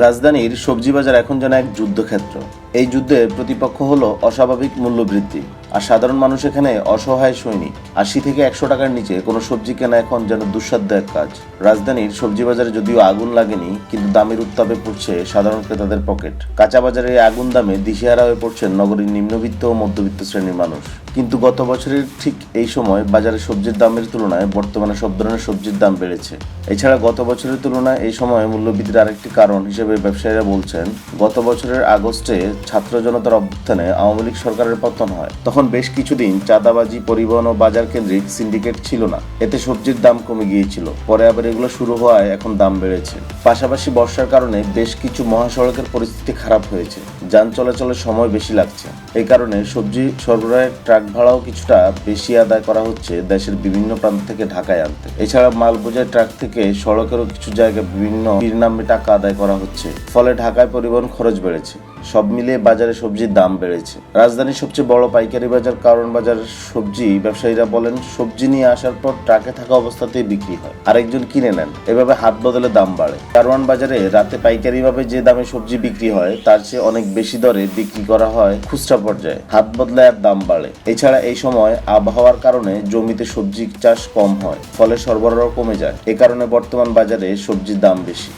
রাজধানীর সবজি বাজার এখন যেন এক যুদ্ধক্ষেত্র। এই যুদ্ধের প্রতিপক্ষ হলো অস্বাভাবিক মূল্যবৃদ্ধি। আর সাধারণ মানুষ এখানে অসহায় সৈনিক। আশি থেকে একশো টাকার নিচে কোনো সবজি কেনা এখন যেন দুঃসাধ্য এক কাজ। রাজধানীর সবজি বাজারে যদিও আগুন লাগেনি, কিন্তু দামের উত্তাপে পড়ছে সাধারণ ক্রেতাদের পকেট। কাঁচা বাজারে আগুন দামে দিশেহারা হয়ে পড়ছেন নগরীর নিম্নবিত্ত ও মধ্যবিত্ত শ্রেণির মানুষ। কিন্তু গত বছরের ঠিক এই সময় বাজারে সবজির দামের তুলনায় বর্তমানে সব ধরনের সবজির দাম বেড়েছে। এছাড়া গত বছরের তুলনায় এই সময় মূল্যবৃদ্ধির আরেকটি কারণ হিসেবে ব্যবসায়ীরা বলছেন, গত বছরের আগস্টে ছাত্র জনতার অভ্যুত্থানে আওয়ামী লীগ সরকারের পতন হয়। তখন বেশ কিছুদিন চাঁদাবাজি, পরিবহন ও বাজার কেন্দ্রিক সিন্ডিকেট ছিল না। এতে সবজির দাম কমে গিয়েছিল। পরে আবার এগুলো শুরু হওয়ায় এখন দাম বেড়েছে। পাশাপাশি বর্ষার কারণে বেশ কিছু মহাসড়কের পরিস্থিতি খারাপ হয়েছে। যান চলাচলের সময় বেশি লাগছে। এই কারণে সবজি সরবরাহের ট্রাক ভাড়াও কিছুটা বেশি আদায় করা হচ্ছে দেশের বিভিন্ন প্রান্ত থেকে ঢাকায় আনতে। এছাড়া মাল বোঝাই ট্রাক থেকে সড়কেরও কিছু জায়গায় বিভিন্ন নামে টাকা আদায় করা হচ্ছে। ফলে ঢাকায় পরিবহন খরচ বেড়েছে। সব মিলিয়ে বাজারে সবজির দাম বেড়েছে। রাজধানীর সবচেয়ে বড় পাইকারি বাজার কারণ বাজারের সবজি ব্যবসায়ীরা বলেন, সবজি নিয়ে আসার পর ট্রাকে থাকা অবস্থাতেই বিক্রি হয়। আরেকজন কিনে নেন। এভাবে হাত বদলে দাম বাড়ে। কারওয়ান বাজারে রাতে পাইকারি ভাবে যে দামে সবজি বিক্রি হয়, তার চেয়ে অনেক বেশি দরে বিক্রি করা হয় খুচরা পর্যায়ে। হাত বদলায় আর দাম বাড়ে। এছাড়া এই সময় আবহাওয়ার কারণে জমিতে সবজি চাষ কম হয়, ফলে সরবরাহ কমে যায়। এ কারণে বর্তমান বাজারে সবজির দাম বেশি।